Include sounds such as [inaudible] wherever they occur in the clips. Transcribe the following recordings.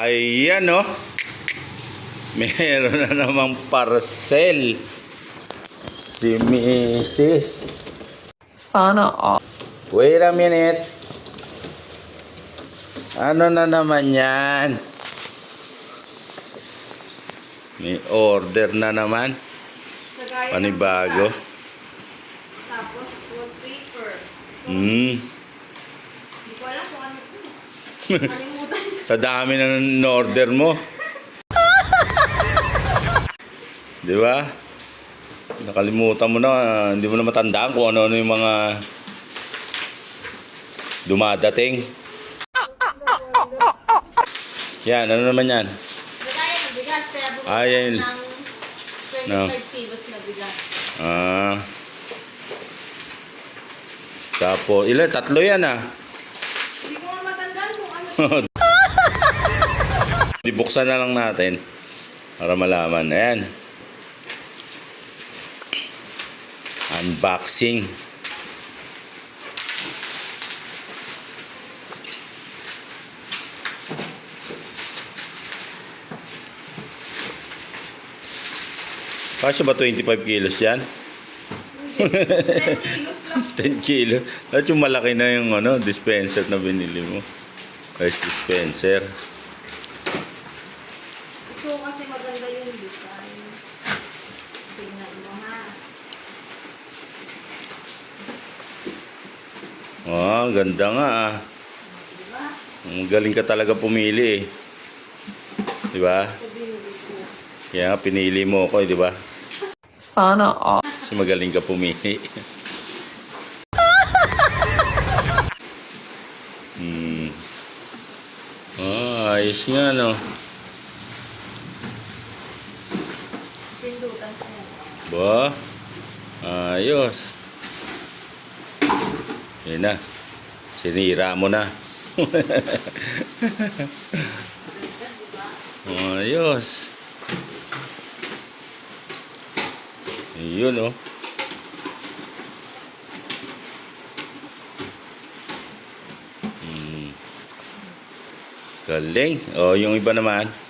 Ayan oh. Meron na namang parcel. Si Mrs. Sana all. Wait a minute. Ano na naman yan? May order na naman. Panibago. bigas. Tapos wallpaper. Hmm. Hindi ko alam kung ano ito. [laughs] Kalimutan. Sa dami na ng order mo. [laughs] Di ba? Nakalimutan mo na, hindi mo na matandaan kung ano-ano yung mga dumadating. Yan, ano naman yan? Kagaya ng bigas. Kaya bumili Ah, yan. ako ng 25 No. kilos na bigas. Ah. Tapos, ilan? Tatlo yan ah. Hindi ko nga matandaan kung [laughs] ano. Di buksan na lang natin para malaman. Ayan. Unboxing. Kasya ba 25 kilos yan? [laughs] 10 kilos lang. 10 kilo. At yung malaki na yung ano, dispenser na binili mo. Rice dispenser. Oh, ganda nga ah. Ang galing ka talaga pumili eh. Di ba? Kaya nga pinili mo ako, eh, di ba? Sana all. Kasi magaling ka pumili. [laughs] hmm. Ah, ayos nga no. Ba? Ayos. Yan na. Sinira mo na. [laughs] Ayos. Yun oh. Hmm. Galing. O, yung iba naman. Ito?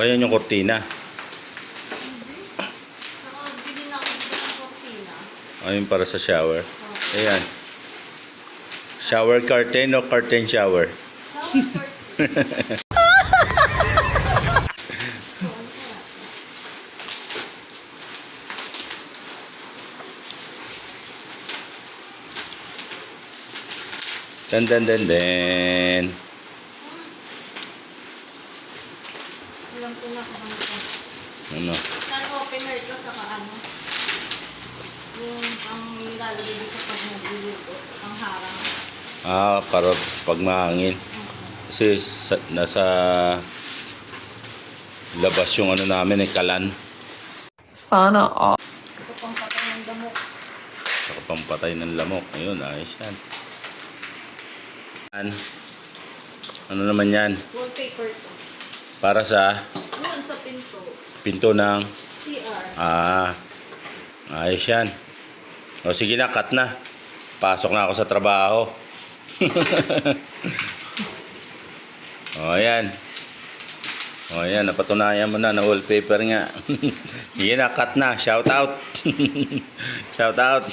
O, yan yung kortina. Ayun para sa shower. Ayan. Shower curtain o curtain shower? [laughs] Shower. Dan dan dan dan. Alam ko na kung ano. Ano? Can opener ko sa ano. Yung ang nilalagay dito pag nagluluto. Ang harang. Ah, para pag mahangin. Kasi sa, nasa labas yung ano namin, eh, kalan. Sana all. Ito pang patay ng damo. Saka pampatay ng lamok. Ayun, ayos yan. Yan. Ano naman yan? Wallpaper to. Para sa Doon sa pinto. pinto ng... CR. Ah, ayos yan. O sige na, cut na. Pasok na ako sa trabaho. [laughs] o yan. O yan, napatunayan mo na na wallpaper nga. [laughs] Sige na, cut na. Shout out. [laughs] Shout out.